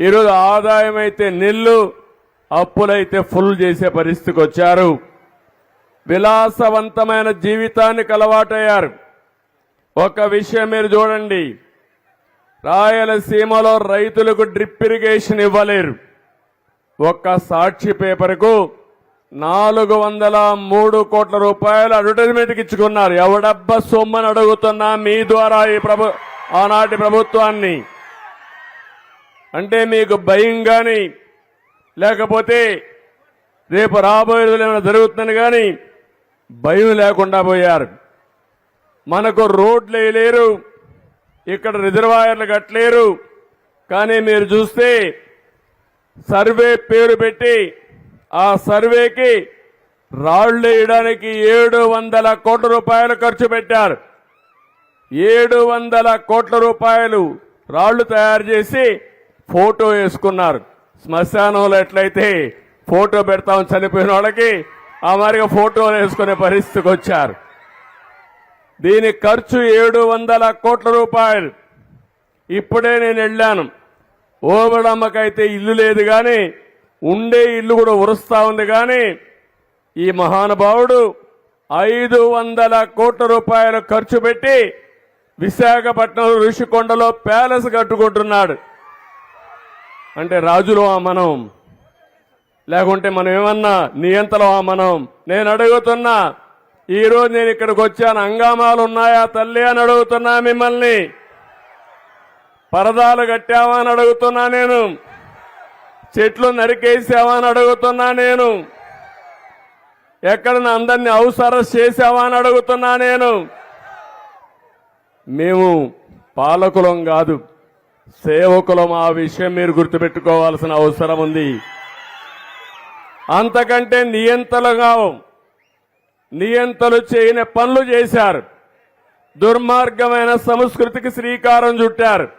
ఈరోజు ఆదాయం అయితే నిల్లు అప్పులైతే ఫుల్ చేసే పరిస్థితికి వచ్చారు. విలాసవంతమైన జీవితానికి అలవాటయ్యారు. ఒక విషయం మీరు చూడండి. రాయలసీమలో రైతులకు డ్రిప్ ఇరిగేషన్ ఇవ్వలేరు. ఒక్క సాక్షి పేపర్కు నాలుగు వందల మూడు కోట్ల రూపాయలు అడ్వర్టైజ్మెంట్కి ఇచ్చుకున్నారు. ఎవడబ్బ సొమ్మని అడుగుతున్నా మీ ద్వారా ఈ ప్రభు ఆనాటి ప్రభుత్వాన్ని. అంటే మీకు భయం కానీ లేకపోతే రేపు రాబోయే రోజులు ఏమైనా జరుగుతుందని కానీ భయం లేకుండా పోయారు. మనకు రోడ్లు వేయలేరు ఇక్కడ రిజర్వాయర్లు కట్టలేరు. కానీ మీరు చూస్తే సర్వే పేరు పెట్టి ఆ సర్వేకి రాళ్ళు వేయడానికి ఏడు వందల కోట్ల రూపాయలు ఖర్చు పెట్టారు. ఏడు వందల కోట్ల రూపాయలు రాళ్ళు తయారు చేసి ఫోటో వేసుకున్నారు. శ్మశానంలో ఎట్లయితే ఫోటో పెడతాం చనిపోయిన వాళ్ళకి ఆ మాదిరిగా ఫోటోలు వేసుకునే పరిస్థితికి వచ్చారు. దీని ఖర్చు ఏడు వందల కోట్ల రూపాయలు. ఇప్పుడే నేను వెళ్ళాను. ఓబడమ్మకైతే ఇల్లు లేదు కానీ ఉండే ఇల్లు కూడా ఉరుస్తా ఉంది కానీ ఈ మహానుభావుడు ఐదు వందల కోట్ల రూపాయలు ఖర్చు పెట్టి విశాఖపట్నం ఋషికొండలో ప్యాలెస్ కట్టుకుంటున్నాడు. అంటే రాజులో మనం. లేకుంటే మనం ఏమన్నా నియంతలో మనం. నేను అడుగుతున్నా ఈరోజు నేను ఇక్కడికి వచ్చాను హంగామాలు ఉన్నాయా తల్లి అని అడుగుతున్నా మిమ్మల్ని. పరదాలు కట్టావా అని అడుగుతున్నా నేను. చెట్లు నరికేసావా అని అడుగుతున్నా నేను. ఎక్కడ అందరినీ అవసరం చేసావా అని అడుగుతున్నా నేను. మేము పాలకులం కాదు. సేవకులం ఆ విషయం మీరు గుర్తుపెట్టుకోవాల్సిన అవసరం ఉంది. అంతకంటే నియంతలుగా నియంతలు చేయని పనులు చేశారు. దుర్మార్గమైన సంస్కృతికి శ్రీకారం చుట్టారు.